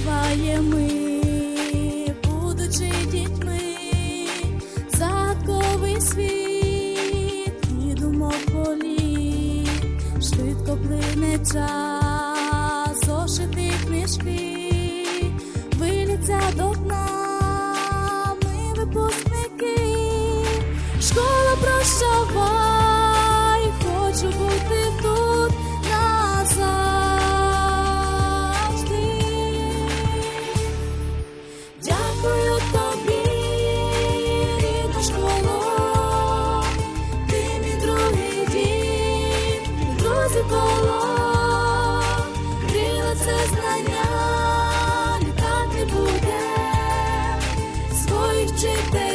співає ми, будучи дітьми, загадковий світ, і думок полі, швидко плине час, зошити книжки, виліться до дна, ми випускники. Школи Life